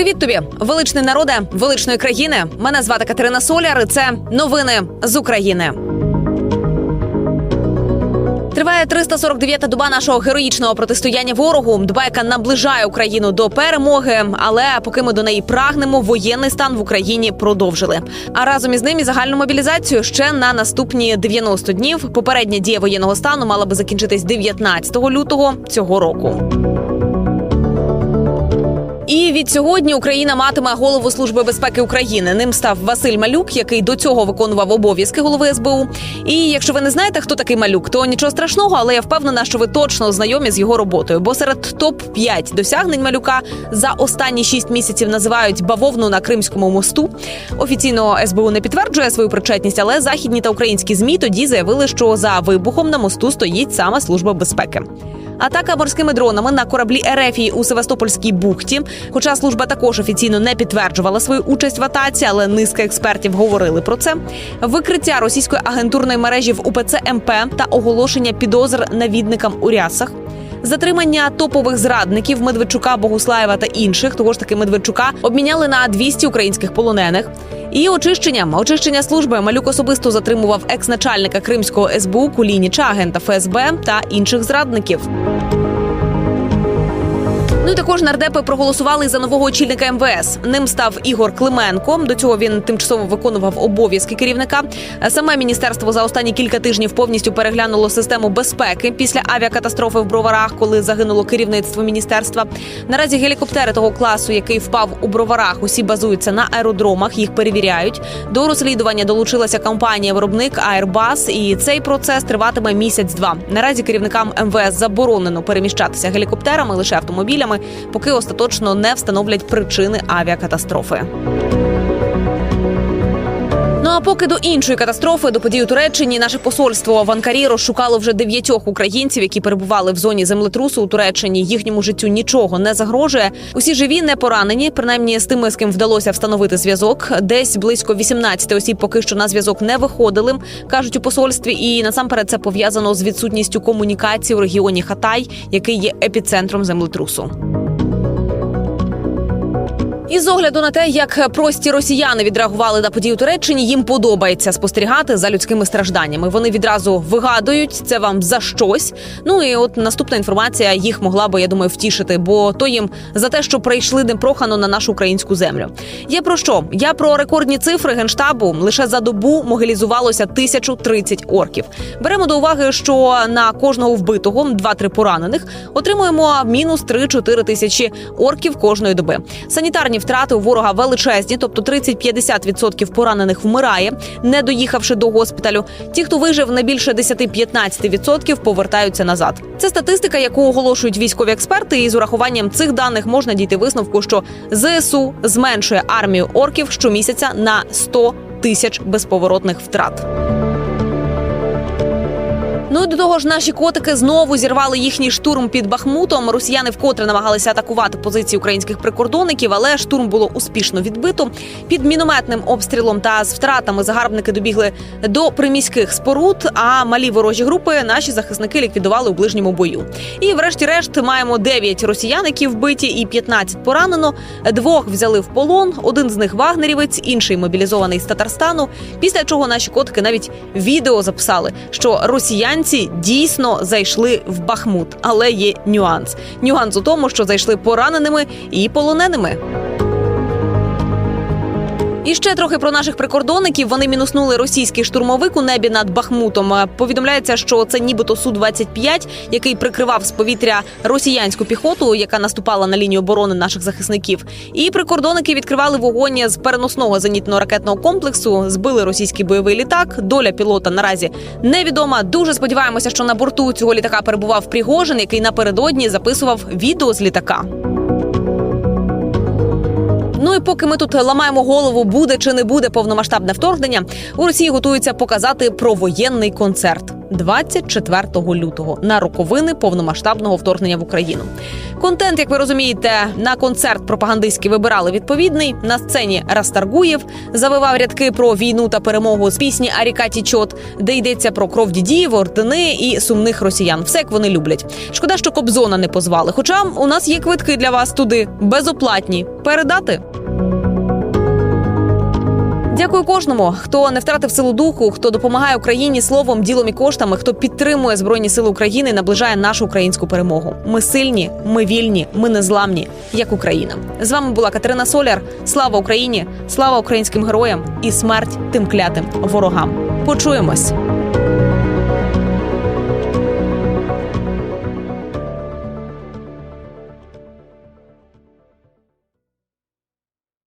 Привіт тобі, величний народе, величної країни. Мене звати Катерина Соляр. і Це новини з України. Триває 349-та доба нашого героїчного протистояння ворогу. Доба, яка наближає Україну до перемоги. Але поки ми до неї прагнемо, воєнний стан в Україні продовжили. А разом із ним і загальну мобілізацію ще на наступні 90 днів. Попередня дія воєнного стану мала би закінчитись 19 лютого цього року. І від сьогодні Україна матиме голову служби безпеки України. Ним став Василь Малюк, який до цього виконував обов'язки голови СБУ. І якщо ви не знаєте, хто такий малюк, то нічого страшного, але я впевнена, що ви точно знайомі з його роботою. Бо серед топ 5 досягнень малюка за останні 6 місяців називають бавовну на Кримському мосту. Офіційно СБУ не підтверджує свою причетність, але західні та українські змі тоді заявили, що за вибухом на мосту стоїть саме служба безпеки. Атака морськими дронами на кораблі Ерефії у Севастопольській бухті. Хоча служба також офіційно не підтверджувала свою участь в атаці, але низка експертів говорили про це. Викриття російської агентурної мережі в УПЦ МП та оголошення підозр навідникам у рясах. Затримання топових зрадників Медведчука, Богуслаєва та інших, того ж таки Медведчука, обміняли на 200 українських полонених. І очищення очищення служби малюк особисто затримував екс-начальника кримського СБУ Кулініча, агента ФСБ та інших зрадників. Ну і також нардепи проголосували за нового очільника МВС. Ним став Ігор Клименко. До цього він тимчасово виконував обов'язки керівника. Саме міністерство за останні кілька тижнів повністю переглянуло систему безпеки після авіакатастрофи в броварах, коли загинуло керівництво міністерства. Наразі гелікоптери того класу, який впав у броварах, усі базуються на аеродромах. Їх перевіряють. До розслідування долучилася компанія виробник Airbus, і цей процес триватиме місяць-два. Наразі керівникам МВС заборонено переміщатися гелікоптерами лише автомобілями поки остаточно не встановлять причини авіакатастрофи. Поки до іншої катастрофи до подій у Туреччині наше посольство в Анкарі розшукало вже дев'ятьох українців, які перебували в зоні землетрусу у Туреччині. Їхньому життю нічого не загрожує. Усі живі, не поранені. Принаймні з тими, з ким вдалося встановити зв'язок. Десь близько 18 осіб поки що на зв'язок не виходили, кажуть у посольстві. І насамперед це пов'язано з відсутністю комунікації у регіоні Хатай, який є епіцентром землетрусу. І з огляду на те, як прості росіяни відреагували на події у Туреччині, їм подобається спостерігати за людськими стражданнями. Вони відразу вигадують це вам за щось. Ну і от наступна інформація їх могла би, я думаю, втішити, бо то їм за те, що прийшли непрохано на нашу українську землю. Я про що? Я про рекордні цифри генштабу лише за добу могилізувалося 1030 орків. Беремо до уваги, що на кожного вбитого 2-3 поранених отримуємо мінус 3-4 тисячі орків кожної доби. Санітарні втрати у ворога величезні, тобто 30-50% поранених вмирає, не доїхавши до госпіталю. Ті, хто вижив, не більше 10-15% повертаються назад. Це статистика, яку оголошують військові експерти, і з урахуванням цих даних можна дійти висновку, що ЗСУ зменшує армію орків щомісяця на 100 тисяч безповоротних втрат. Ну і до того ж, наші котики знову зірвали їхній штурм під Бахмутом. Росіяни вкотре намагалися атакувати позиції українських прикордонників, але штурм було успішно відбито. Під мінометним обстрілом та з втратами загарбники добігли до приміських споруд. А малі ворожі групи наші захисники ліквідували у ближньому бою. І, врешті-решт, маємо 9 росіян, які вбиті, і 15 поранено. Двох взяли в полон. Один з них вагнерівець, інший мобілізований з Татарстану. Після чого наші котики навіть відео записали, що росіян українці дійсно зайшли в Бахмут, але є нюанс. Нюанс у тому, що зайшли пораненими і полоненими. І ще трохи про наших прикордонників. Вони мінуснули російський штурмовик у небі над Бахмутом. Повідомляється, що це нібито су 25 який прикривав з повітря росіянську піхоту, яка наступала на лінію оборони наших захисників. І прикордонники відкривали вогонь з переносного зенітно ракетного комплексу. Збили російський бойовий літак. Доля пілота наразі невідома. Дуже сподіваємося, що на борту цього літака перебував Пригожин, який напередодні записував відео з літака. Поки ми тут ламаємо голову, буде чи не буде повномасштабне вторгнення, у Росії готуються показати провоєнний концерт. 24 лютого на роковини повномасштабного вторгнення в Україну. Контент, як ви розумієте, на концерт пропагандистський вибирали відповідний. На сцені Расторгуєв завивав рядки про війну та перемогу з пісні Арікаті Чот, де йдеться про кров дідів, ордени і сумних росіян. Все як вони люблять. Шкода, що Кобзона не позвали. Хоча у нас є квитки для вас туди безоплатні. Передати. Дякую кожному, хто не втратив силу духу, хто допомагає Україні словом, ділом і коштами, хто підтримує збройні сили України наближає нашу українську перемогу. Ми сильні, ми вільні, ми незламні, як Україна. З вами була Катерина Соляр. Слава Україні! Слава українським героям і смерть тим клятим ворогам. Почуємось.